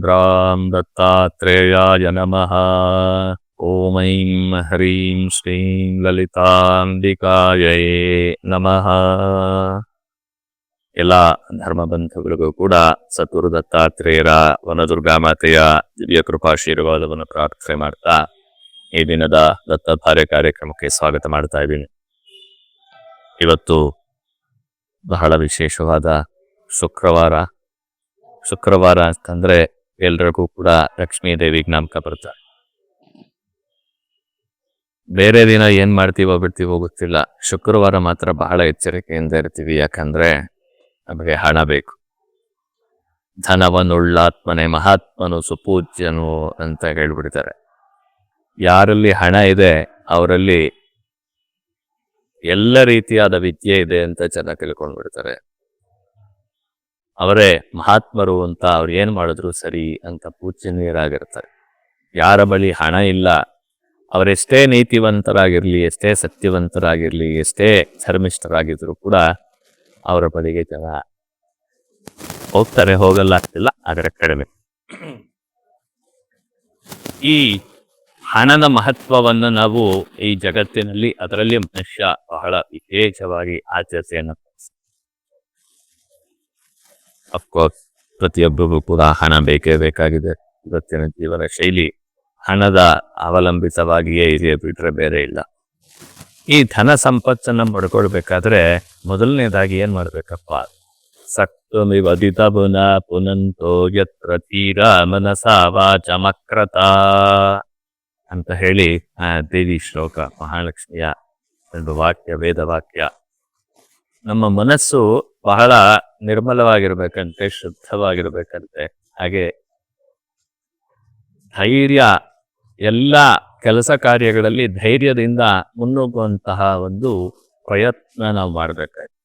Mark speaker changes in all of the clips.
Speaker 1: ರುದ್ರಾಂ ದತ್ತಾತ್ರೇಯಾಯ ನಮಃ ಓಮೈಂ ಹರೀಂ ಶ್ರೀಂ ಲಲಿತಾಂಬಿಕಾಯೇ ನಮಃ ಎಲ್ಲ ಧರ್ಮಬಂಧುಗಳಿಗೂ ಕೂಡ ಸದ್ಗುರು ದತ್ತಾತ್ರೇಯರ ವನದುರ್ಗಾ ಮಾತೆಯ ದಿವ್ಯ ಕೃಪಾಶೀರ್ವಾದವನ್ನು ಪ್ರಾರ್ಥನೆ ಮಾಡ್ತಾ ಈ ದಿನದ ದತ್ತ ಭಾರ್ಯ ಕಾರ್ಯಕ್ರಮಕ್ಕೆ ಸ್ವಾಗತ ಮಾಡ್ತಾ ಇದ್ದೀನಿ. ಇವತ್ತು ಬಹಳ ವಿಶೇಷವಾದ ಶುಕ್ರವಾರ. ಶುಕ್ರವಾರ ಅಂತಂದ್ರೆ ಎಲ್ರಿಗೂ ಕೂಡ ಲಕ್ಷ್ಮೀ ದೇವಿ ಜ್ಞಾಪಕ ಬರ್ತಾರೆ ಬೇರೆ ದಿನ ಏನ್ ಮಾಡ್ತೀವೋ ಬಿಡ್ತೀವೋ ಗೊತ್ತಿಲ್ಲ. ಶುಕ್ರವಾರ ಮಾತ್ರ ಬಹಳ ಎಚ್ಚರಿಕೆಯಿಂದ ಇರ್ತೀವಿ. ಯಾಕಂದ್ರೆ ನಮಗೆ ಹಣ ಬೇಕು. ಧನವನ್ನುಳ್ಳಾತ್ಮನೆ ಮಹಾತ್ಮನು, ಸುಪೂಜ್ಯನು ಅಂತ ಹೇಳ್ಬಿಡ್ತಾರೆ. ಯಾರಲ್ಲಿ ಹಣ ಇದೆ, ಅವರಲ್ಲಿ ಎಲ್ಲ ರೀತಿಯಾದ ವಿದ್ಯೆ ಇದೆ ಅಂತ ಚೆನ್ನಾಗಿ ತಿಳ್ಕೊಂಡ್ಬಿಡ್ತಾರೆ. ಅವರೇ ಮಹಾತ್ಮರು ಅಂತ ಅವ್ರು ಏನ್ ಮಾಡಿದ್ರು ಸರಿ ಅಂತ ಪೂಜ್ಯನೀಯರಾಗಿರ್ತಾರೆ. ಯಾರ ಬಳಿ ಹಣ ಇಲ್ಲ ಅವರೆಷ್ಟೇ ನೀತಿವಂತರಾಗಿರ್ಲಿ, ಎಷ್ಟೇ ಸತ್ಯವಂತರಾಗಿರ್ಲಿ, ಎಷ್ಟೇ ಧರ್ಮಿಷ್ಠರಾಗಿದ್ರು ಕೂಡ ಅವರ ಬಳಿಗೆ ಜನ ಹೋಗ್ತಾರೆ, ಹೋಗಲ್ಲ ಆಗ್ತಿಲ್ಲ ಆದರೆ ಕಡಿಮೆ. ಈ ಹಣದ ಮಹತ್ವವನ್ನು ನಾವು ಈ ಜಗತ್ತಿನಲ್ಲಿ ಅದರಲ್ಲಿ ಮನುಷ್ಯ ಬಹಳ ವಿಶೇಷವಾಗಿ ಆಚರಿಸೆಯನ್ನು ಅಫ್ಕೋರ್ಸ್ ಪ್ರತಿಯೊಬ್ಬರಿಗೂ ಕೂಡ ಹಣ ಬೇಕೇ ಬೇಕಾಗಿದೆ. ಇವತ್ತಿನ ಜೀವನ ಶೈಲಿ ಹಣದ ಅವಲಂಬಿತವಾಗಿಯೇ ಇದೆ ಬಿಟ್ರೆ ಬೇರೆ ಇಲ್ಲ. ಈ ಧನ ಸಂಪತ್ತನ್ನು ಪಡ್ಕೊಳ್ಬೇಕಾದ್ರೆ ಮೊದಲನೇದಾಗಿ ಏನ್ ಮಾಡಬೇಕಪ್ಪ? ಸಕ್ತಮಿ ವದಿತ ಪುನ ಪುನಂತೋ ಯತ್ರ ತೀರ ಮನಸ ವಾಚ ಮಕ್ರತ ಅಂತ ಹೇಳಿ ಆ ದೇವಿ ಶ್ಲೋಕ, ಮಹಾಲಕ್ಷ್ಮಿಯ ಒಂದು ವಾಕ್ಯ ವೇದ ವಾಕ್ಯ ನಮ್ಮ ಮನಸ್ಸು ಬಹಳ ನಿರ್ಮಲವಾಗಿರ್ಬೇಕಂತೆ, ಶುದ್ಧವಾಗಿರ್ಬೇಕಂತೆ. ಹಾಗೆ ಧೈರ್ಯ, ಎಲ್ಲ ಕೆಲಸ ಕಾರ್ಯಗಳಲ್ಲಿ ಧೈರ್ಯದಿಂದ ಮುನ್ನುಗ್ಗುವಂತಹ ಒಂದು ಪ್ರಯತ್ನ ನಾವು ಮಾಡಬೇಕಾಯ್ತು.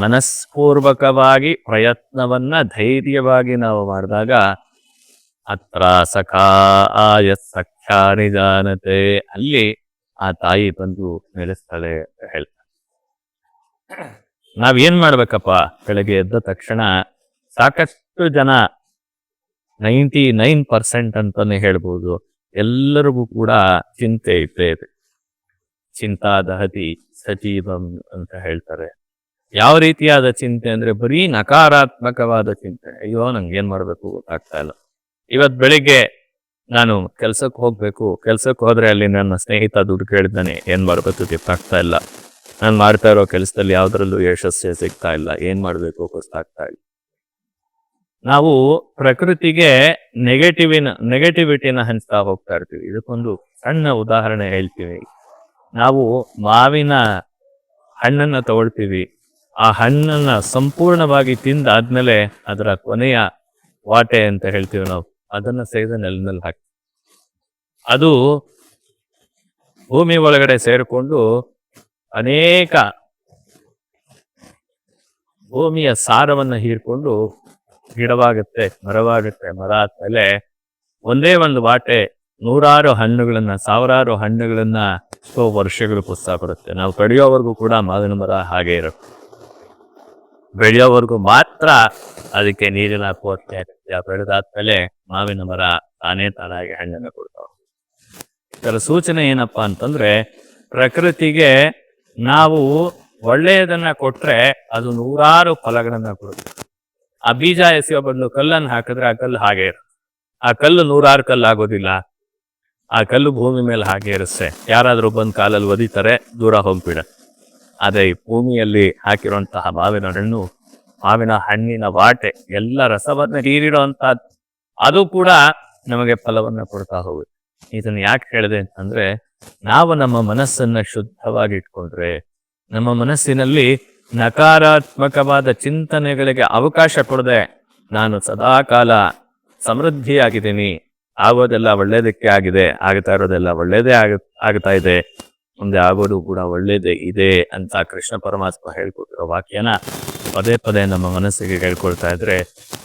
Speaker 1: ಮನಸ್ಪೂರ್ವಕವಾಗಿ ಪ್ರಯತ್ನವನ್ನ ಧೈರ್ಯವಾಗಿ ನಾವು ಮಾಡಿದಾಗ, ಅತ್ರ ಸಖಾ ಆಯ ನಿಜಾನತೆ ಜಾನತೆ ಅಲ್ಲಿ ಆ ತಾಯಿ ಬಂದು ನೆಲೆಸ್ತಾಳೆ ಹೇಳ್ತಾರೆ. ನಾವೇನ್ ಮಾಡ್ಬೇಕಪ್ಪ? ಬೆಳಗ್ಗೆ ಎದ್ದ ತಕ್ಷಣ ಸಾಕಷ್ಟು ಜನ ನೈಂಟಿ ನೈನ್ ಪರ್ಸೆಂಟ್ ಅಂತಾನೆ ಹೇಳ್ಬೋದು. ಎಲ್ಲರಿಗೂ ಕೂಡ ಚಿಂತೆ ಇದ್ದೇ ಇದೆ. ಚಿಂತಾ ದಹತಿ ಸಜೀವಂ ಅಂತ ಹೇಳ್ತಾರೆ. ಯಾವ ರೀತಿಯಾದ ಚಿಂತೆ ಅಂದ್ರೆ ಬರೀ ನಕಾರಾತ್ಮಕವಾದ ಚಿಂತೆ. ಅಯ್ಯೋ ನಂಗೆ ಏನ್ ಮಾಡ್ಬೇಕು ಗೊತ್ತಾಗ್ತಾ ಇಲ್ಲ. ಇವತ್ ಬೆಳಿಗ್ಗೆ ನಾನು ಕೆಲ್ಸಕ್ಕೆ ಹೋಗ್ಬೇಕು. ಕೆಲ್ಸಕ್ಕೆ ಹೋದ್ರೆ ಅಲ್ಲಿ ನನ್ನ ಸ್ನೇಹಿತ ದುಡ್ಡು ಕೇಳಿದ್ದಾನೆ, ಏನ್ ಮಾಡ್ಬೇಕು ಗೊತ್ತಾಗ್ತಾ ಇಲ್ಲ. ನಾನು ಮಾಡ್ತಾ ಇರೋ ಕೆಲಸದಲ್ಲಿ ಯಾವ್ದ್ರಲ್ಲೂ ಯಶಸ್ಸೆ ಸಿಗ್ತಾ ಇಲ್ಲ. ಏನ್ ಮಾಡಬೇಕು ಗೊತ್ತಾಗ್ತಾ ಇಲ್ಲ. ನಾವು ಪ್ರಕೃತಿಗೆ ನೆಗೆಟಿವಿನ ನೆಗೆಟಿವಿಟಿನ ಹಂಚ್ತಾ ಹೋಗ್ತಾ ಇರ್ತೀವಿ. ಇದಕ್ಕೊಂದು ಸಣ್ಣ ಉದಾಹರಣೆ ಹೇಳ್ತೀವಿ ನಾವು ಮಾವಿನ ಹಣ್ಣನ್ನ ತಗೊಳ್ತೀವಿ. ಆ ಹಣ್ಣನ್ನ ಸಂಪೂರ್ಣವಾಗಿ ತಿಂದಾದ್ಮೇಲೆ ಅದರ ಕೊನೆಯ ವಾಟೆ ಅಂತ ಹೇಳ್ತೀವಿ ನಾವು. ಅದನ್ನ ಸೇದ ನೆಲದಲ್ಲಿ ಹಾಕಿ ಅದು ಭೂಮಿ ಒಳಗಡೆ ಸೇರಿಕೊಂಡು ಅನೇಕ ಭೂಮಿಯ ಸಾರವನ್ನು ಹೀರ್ಕೊಂಡು ಗಿಡವಾಗುತ್ತೆ, ಮರವಾಗುತ್ತೆ, ಮರ ಆದ್ಮೇಲೆ ಒಂದೇ ಒಂದು ಬಾಟೆ ನೂರಾರು ಹಣ್ಣುಗಳನ್ನ, ಸಾವಿರಾರು ಹಣ್ಣುಗಳನ್ನ ಎಷ್ಟೋ ವರ್ಷಗಳು ಪುಸ್ತಕ ಬರುತ್ತೆ. ನಾವು ಕಡಿಯೋವರೆಗೂ ಕೂಡ ಮಾವಿನ ಮರ ಹಾಗೆ ಇರುತ್ತೆ. ಬೆಳೆಯೋವರೆಗೂ ಮಾತ್ರ ಅದಕ್ಕೆ ನೀರಿನ ಕೋರ್ತೆ ಬೆಳೆದಾದ್ಮೇಲೆ ಮಾವಿನ ಮರ ತಾನೇ ತಾನಾಗಿ ಹಣ್ಣನ್ನು ಕೊಡ್ತಾವ. ಇದರ ಸೂಚನೆ ಏನಪ್ಪಾ ಅಂತಂದ್ರೆ ಪ್ರಕೃತಿಗೆ ನಾವು ಒಳ್ಳೆಯದನ್ನ ಕೊಟ್ರೆ ಅದು ನೂರಾರು ಫಲಗಳನ್ನ ಕೊಡುತ್ತೆ. ಆ ಬೀಜ ಎಸೆಯೋ ಬದಲು ಕಲ್ಲನ್ನು ಹಾಕಿದ್ರೆ ಆ ಕಲ್ಲು ಹಾಗೆ ಇರುತ್ತೆ. ಆ ಕಲ್ಲು ನೂರಾರು ಕಲ್ಲು ಆಗೋದಿಲ್ಲ. ಆ ಕಲ್ಲು ಭೂಮಿ ಮೇಲೆ ಹಾಗೆ ಇರುತ್ತೆ. ಯಾರಾದರೂ ಬಂದು ಕಾಲಲ್ಲಿ ಒದಿತಾರೆ, ದೂರ ಹೋಗ್ಬಿಡ. ಅದೇ ಈ ಭೂಮಿಯಲ್ಲಿ ಹಾಕಿರುವಂತಹ ಮಾವಿನ ಹಣ್ಣು, ಮಾವಿನ ಹಣ್ಣಿನ ವಾಟೆ, ಎಲ್ಲ ರಸವನ್ನ ಹೀರಿರುವಂತ ಅದು ಕೂಡ ನಮಗೆ ಫಲವನ್ನ ಕೊಡ್ತಾ ಹೋಗುತ್ತೆ. ಇದನ್ನು ಯಾಕೆ ಹೇಳಿದೆ ಅಂತಂದ್ರೆ ನಾವು ನಮ್ಮ ಮನಸ್ಸನ್ನ ಶುದ್ಧವಾಗಿ ಇಟ್ಕೊಂಡ್ರೆ ನಮ್ಮ ಮನಸ್ಸಿನಲ್ಲಿ ನಕಾರಾತ್ಮಕವಾದ ಚಿಂತನೆಗಳಿಗೆ ಅವಕಾಶ ಕೊಡದೆ ನಾನು ಸದಾ ಕಾಲ ಸಮೃದ್ಧಿಯಾಗಿದ್ದೀನಿ. ಆಗೋದೆಲ್ಲ ಒಳ್ಳೇದಕ್ಕೆ ಆಗಿದೆ ಆಗ್ತಾ ಇರೋದೆಲ್ಲ ಒಳ್ಳೇದೇ ಆಗ ಆಗ್ತಾ ಇದೆ, ಮುಂದೆ ಆಗೋದು ಕೂಡ ಒಳ್ಳೇದೇ ಇದೆ ಅಂತ ಕೃಷ್ಣ ಪರಮಾತ್ಮ ಹೇಳ್ಕೊಟ್ಟಿರೋ ವಾಕ್ಯನ ಪದೇ ಪದೇ ನಮ್ಮ ಮನಸ್ಸಿಗೆ ಹೇಳ್ಕೊಳ್ತಾ ಇದ್ರೆ,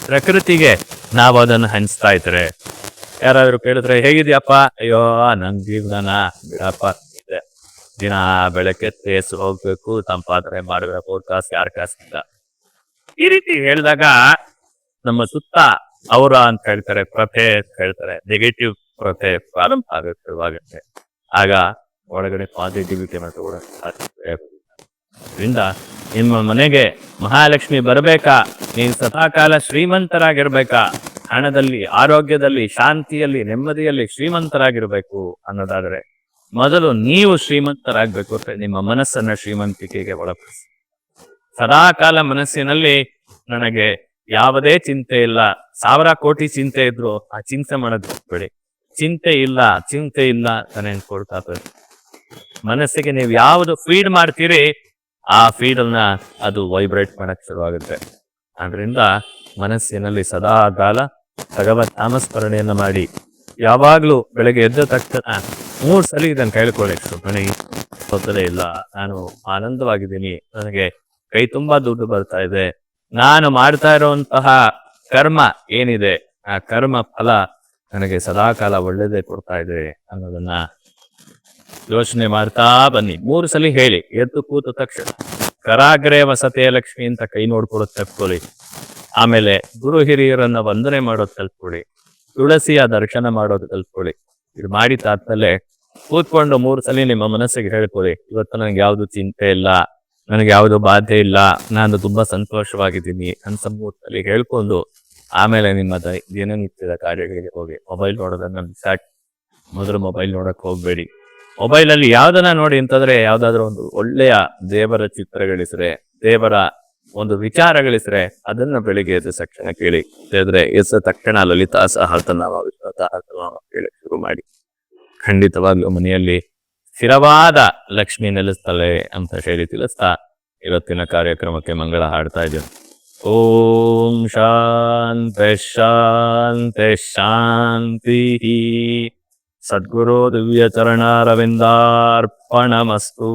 Speaker 1: ಪ್ರಕೃತಿಗೆ ನಾವು ಅದನ್ನು ಹಂಚ್ತಾ ಇದ್ರೆ ಯಾರಾದ್ರೂ ಕೇಳಿದ್ರೆ, ಹೇಗಿದ್ಯಪ್ಪ? ಅಯ್ಯೋ ನನ್ ಜೀವನ ಬಿಡಪ್ಪ ಇದೆ ದಿನ ಬೆಳಗ್ಗೆ ತೇಸ್ ಹೋಗ್ಬೇಕು, ತಂಪಾದ್ರೆ ಮಾಡ್ಬೇಕು ಕಾಸು, ಯಾರ ಕಾಸಿಲ್ಲ ಈ ರೀತಿ ಹೇಳಿದಾಗ ನಮ್ಮ ಸುತ್ತ ಅವರ ಅಂತ ಹೇಳ್ತಾರೆ ಪ್ರಥೆ ಅಂತ ಹೇಳ್ತಾರೆ ನೆಗೆಟಿವ್ ಪ್ರಥೆ ಪ್ರಾರಂಭ ಆಗುತ್ತೆ ಆಗ ಒಳಗಡೆ ಪಾಸಿಟಿವಿಟಿ ಮತ್ತು ಅದರಿಂದ ನಿಮ್ಮ ಮನೆಗೆ ಮಹಾಲಕ್ಷ್ಮಿ ಬರಬೇಕಾ? ನೀವು ಸದಾಕಾಲ ಶ್ರೀಮಂತರಾಗಿರ್ಬೇಕಾ? ಹಣದಲ್ಲಿ ಆರೋಗ್ಯದಲ್ಲಿ, ಶಾಂತಿಯಲ್ಲಿ, ನೆಮ್ಮದಿಯಲ್ಲಿ ಶ್ರೀಮಂತರಾಗಿರ್ಬೇಕು ಅನ್ನೋದಾದ್ರೆ ಮೊದಲು ನೀವು ಶ್ರೀಮಂತರಾಗ್ಬೇಕು ಅಂತ ನಿಮ್ಮ ಮನಸ್ಸನ್ನ ಶ್ರೀಮಂತಿಕೆಗೆ ಒಳಪಡಿಸಿ. ಸದಾಕಾಲ ಮನಸ್ಸಿನಲ್ಲಿ ನನಗೆ ಯಾವುದೇ ಚಿಂತೆ ಇಲ್ಲ. ಸಾವಿರ ಕೋಟಿ ಚಿಂತೆ ಇದ್ರು ಆ ಚಿಂತೆ ಮಾಡೋದು ಹೋಗ್ಬೇಡಿ ಚಿಂತೆ ಇಲ್ಲ ಚಿಂತೆ ಇಲ್ಲ ತಾನೇ ಕೊಡ್ತಾ. ಮನಸ್ಸಿಗೆ ನೀವು ಯಾವುದು ಫೀಡ್ ಮಾಡ್ತೀರಿ, ಆ ಫೀಡ್ ಅನ್ನ ಅದು ವೈಬ್ರೇಟ್ ಮಾಡಕ್ ಶುರುವಾಗುತ್ತೆ. ಆದ್ರಿಂದ ಮನಸ್ಸಿನಲ್ಲಿ ಸದಾ ಕಾಲ ಭಗವತ್ ನಾಮಸ್ಮರಣೆಯನ್ನ ಮಾಡಿ ಯಾವಾಗ್ಲೂ ಬೆಳಗ್ಗೆ ಎದ್ದ ತಕ್ಷಣ ಮೂರ್ ಸಲ ಇದನ್ನು ಕೇಳ್ಕೊಳ್ಳಿ. ನನಗೆ ಗೊತ್ತಲೇ ಇಲ್ಲ. ನಾನು ಆನಂದವಾಗಿದ್ದೀನಿ. ನನಗೆ ಕೈ ತುಂಬಾ ದುಡ್ಡು ಬರ್ತಾ ಇದೆ. ನಾನು ಮಾಡ್ತಾ ಇರುವಂತಹ ಕರ್ಮ ಏನಿದೆ, ಆ ಕರ್ಮ ಫಲ ನನಗೆ ಸದಾಕಾಲ ಒಳ್ಳೇದೇ ಕೊಡ್ತಾ ಇದೆ ಅನ್ನೋದನ್ನ ಯೋಚನೆ ಮಾಡ್ತಾ ಬನ್ನಿ. ಮೂರು ಸಲ ಹೇಳಿ. ಎದ್ದು ಕೂತ ತಕ್ಷಣ. ಕರಾಗ್ರೆ ವಸತೆಯ ಲಕ್ಷ್ಮಿ ಅಂತ ಕೈ ನೋಡ್ಕೊಳ್ಳೋದು ತಪ್ಕೊಳ್ಳಿ ಆಮೇಲೆ ಗುರು ಹಿರಿಯರನ್ನ ವಂದನೆ ಮಾಡೋದು ಕಲ್ತ್ಕೊಳ್ಳಿ ತುಳಸಿಯ ದರ್ಶನ ಮಾಡೋದು ಕಲ್ತ್ಕೊಳ್ಳಿ ಇದು ಮಾಡಿದಾದ್ಮೇಲೆ ಕೂತ್ಕೊಂಡು ಮೂರು ಸಲ ನಿಮ್ಮ ಮನಸ್ಸಿಗೆ ಹೇಳ್ಕೊಳ್ಳಿ, ಇವತ್ತು ನನಗೆ ಯಾವ್ದು ಚಿಂತೆ ಇಲ್ಲ, ನನಗೆ ಯಾವ್ದು ಬಾಧೆ ಇಲ್ಲ, ನಾನು ತುಂಬಾ ಸಂತೋಷವಾಗಿದ್ದೀನಿ ಅಂತ ಸಲ ಹೇಳ್ಕೊಂಡು ಆಮೇಲೆ ನಿಮ್ಮ ದಿನನಿತ್ಯದ ಕಾರ್ಯಗಳಿಗೆ ಹೋಗಿ, ಮೊಬೈಲ್ ನೋಡೋದನ್ನ ಸಾಕ್ ಮೊದಲು ಮೊಬೈಲ್ ನೋಡಕ್ ಹೋಗ್ಬೇಡಿ. ಮೊಬೈಲ್ ಅಲ್ಲಿ ಯಾವ್ದನ್ನ ನೋಡಿ ಅಂತಂದ್ರೆ ಯಾವ್ದಾದ್ರು ಒಂದು ಒಳ್ಳೆಯ ದೇವರ ಚಿತ್ರಗಳಿಸ್ರೆ ದೇವರ ಒಂದು ವಿಚಾರಗಳಿದ್ರೆ ಅದನ್ನ ಬೆಳಿಗ್ಗೆ ಎದ್ದ ತಕ್ಷಣ ಕೇಳಿ. ಹೇಳಿದ್ರೆ ಎಸ್ ತಕ್ಷಣ ಲಲಿತಾ ಸಹ ಸಹಸ್ರನಾಮ ಕೇಳಿ ಶುರು ಮಾಡಿ. ಖಂಡಿತವಾಗ್ಲೂ ಮನೆಯಲ್ಲಿ ಸ್ಥಿರವಾದ ಲಕ್ಷ್ಮಿ ನೆಲೆಸ್ತಾಳೆ ಅಂತ ಹೇಳಿ ತಿಳಿಸ್ತಾ ಇವತ್ತಿನ ಕಾರ್ಯಕ್ರಮಕ್ಕೆ ಮಂಗಳ ಹಾಡ್ತಾ ಇದ್ದೇನೆ. ಓಂ ಶಾಂತೆ ಶಾಂತೆ ಶಾಂತಿ. ಸದ್ಗುರು ದಿವ್ಯ ಚರಣಾರವಿಂದಾರ್ಪಣಮಸ್ತು.